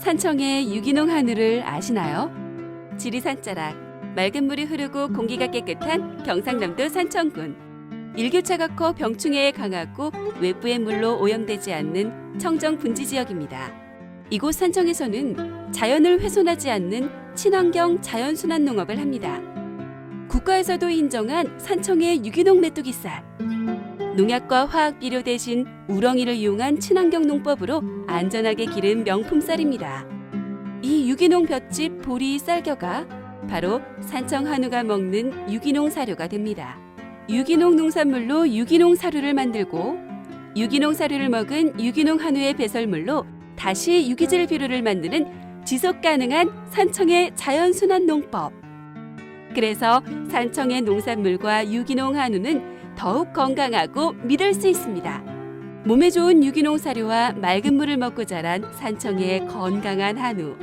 산청의 유기농 한우를 아시나요? 지리산 자락, 맑은 물이 흐르고 공기가 깨끗한 경상남도 산청군. 일교차가 커 병충해에 강하고 외부의 물로 오염되지 않는 청정 분지 지역입니다. 이곳 산청에서는 자연을 훼손하지 않는 친환경 자연순환 농업을 합니다. 국가에서도 인정한 산청의 유기농 메뚜기쌀. 농약과 화학 비료 대신 우렁이를 이용한 친환경 농법으로 안전하게 기른 명품 쌀입니다. 이 유기농 볏짚 보리 쌀겨가 바로 산청 한우가 먹는 유기농 사료가 됩니다. 유기농 농산물로 유기농 사료를 만들고 유기농 사료를 먹은 유기농 한우의 배설물로 다시 유기질 비료를 만드는 지속 가능한 산청의 자연 순환 농법. 그래서 산청의 농산물과 유기농 한우는 더욱 건강하고 믿을 수 있습니다. 몸에 좋은 유기농 사료와 맑은 물을 먹고 자란 산청의 건강한 한우.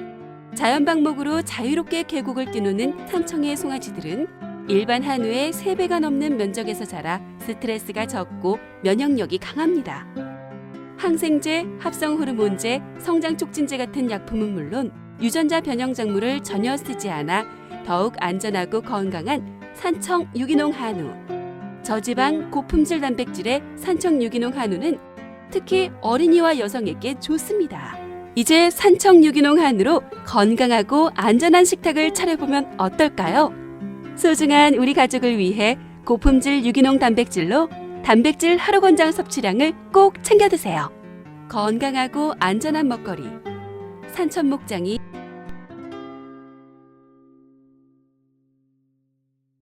자연 방목으로 자유롭게 계곡을 뛰노는 산청의 송아지들은 일반 한우의 3배가 넘는 면적에서 자라 스트레스가 적고 면역력이 강합니다. 항생제, 합성 호르몬제, 성장 촉진제 같은 약품은 물론 유전자 변형 작물을 전혀 쓰지 않아 더욱 안전하고 건강한 산청 유기농 한우. 저지방 고품질 단백질의 산청 유기농 한우는 특히 어린이와 여성에게 좋습니다. 이제 산청 유기농 한우로 건강하고 안전한 식탁을 차려보면 어떨까요? 소중한 우리 가족을 위해 고품질 유기농 단백질로 단백질 하루 권장 섭취량을 꼭 챙겨 드세요. 건강하고 안전한 먹거리. 산천 목장이